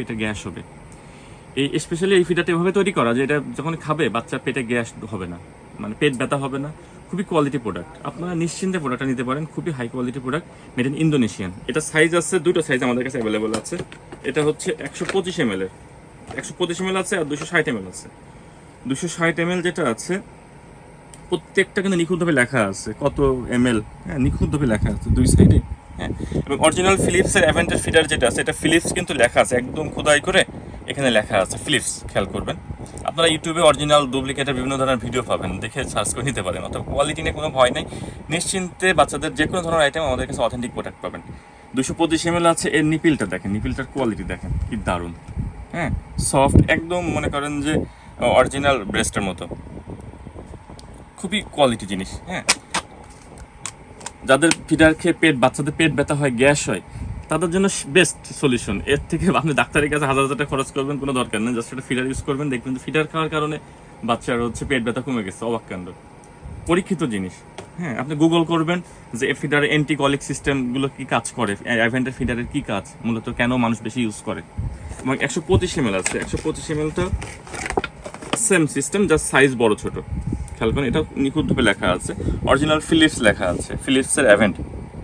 পেটে গ্যাস হবে। এই স্পেশালি এই ফিডারটা এভাবে তৈরি করা যে এটা যখন খাবে, বাচ্চার পেটে গ্যাস হবে না। মানে পেট ব্যথা হবে না। খুবই কোয়ালিটি প্রোডাক্ট আপনারা নিশ্চিন্তে প্রোডাক্টটা নিতে পারেন। খুবই high quality product made in Indonesian এটা সাইজ আছে, দুটো সাইজ আমাদের কাছে অ্যাভেলেবল আছে। এটা হচ্ছে একশো পঁচিশ এম এল এর। একশো পঁচিশ এম এল আছে আর দুশো ষাট এম এল আছে। দুশো ষাট এম এল যেটা আছে, প্রত্যেকটা কিন্তু নিখুঁতভাবে লেখা আছে। কত এম এল হ্যাঁ নিখুঁতভাবে লেখা আছে দুই সাইডে হ্যাঁ? এবং অরিজিনাল ফিলিপসের অ্যাভেন্টার ফিডার যেটা আছে, এটা ফিলিপস কিন্তু লেখা আছে, একদম খোদাই করে এখানে লেখা আছে ফিলিপস খেয়াল করবেন। আপনারা ইউটিউবে অরিজিনাল ডুপ্লিকেটের বিভিন্ন ধরনের ভিডিও পাবেন, দেখে সার্চ করে নিতে পারেন, অর্থাৎ কোয়ালিটি নিয়ে কোনো ভয় নেই। নিশ্চিন্তে বাচ্চাদের যে কোনো ধরনের আইটেম আমাদের কাছে অথেন্টিক প্রোডাক্ট পাবেন। দুশো পঁচিশ এম আছে, এর নিপিলটা দেখেন, নিপিলটার কোয়ালিটি দেখেন, কি দারুণ। হ্যাঁ? সফট একদম মনে করেন যে অরিজিনাল ব্রেস্টের মতো। খুবই কোয়ালিটি জিনিস হ্যাঁ? যাদের ফিডার খেয়ে পেট, বাচ্চাদের পেট ব্যথা হয়, গ্যাস হয়, তাদের জন্য বেস্ট সলিউশন এর থেকে আপনি ডাক্তারের কাছে হাজার হাজার টাকা খরচ করবেন, কোনো দরকার নেই। জাস্ট একটা ফিডার ইউজ করবেন, দেখবেন ফিডার খাওয়ার কারণে বাচ্চার হচ্ছে পেট ব্যথা কমে গেছে, অবাক পরীক্ষিত জিনিস। হ্যাঁ আপনি গুগল করবেন যে ফিডার অ্যান্টিকলিক সিস্টেমগুলো কি কাজ করে অ্যাভেন্টার ফিডারের কি কাজ, মূলত কেন মানুষ বেশি ইউজ করে। এবং একশো পঁচিশ এম আছে, একশো পঁচিশ এম এলটা সেম সিস্টেম জাস্ট সাইজ বড় ছোট। খেয়াল করেন এটা নিখুঁতভাবে লেখা আছে। অরিজিনাল ফিলিপস লেখা আছে। ফিলিপসের অ্যাভেন্ট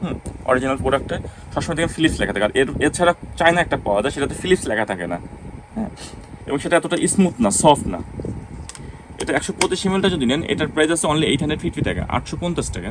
হুম অরিজিনাল প্রোডাক্টে সবসময় দেখেন ফিলিপস লেখা থাকে। আর এর, এছাড়া চায়না একটা পাওয়া যায়, সেটাতে ফিলিপস লেখা থাকে না। হ্যাঁ এবং সেটা এতটা স্মুথ না সফট না। এটা একশো পঁচিশ এমএলটা যদি নেন, এটার প্রাইস আছে অনলি এইট হান্ড্রেড ফিফটি টাকা, আটশো পঞ্চাশ টাকা।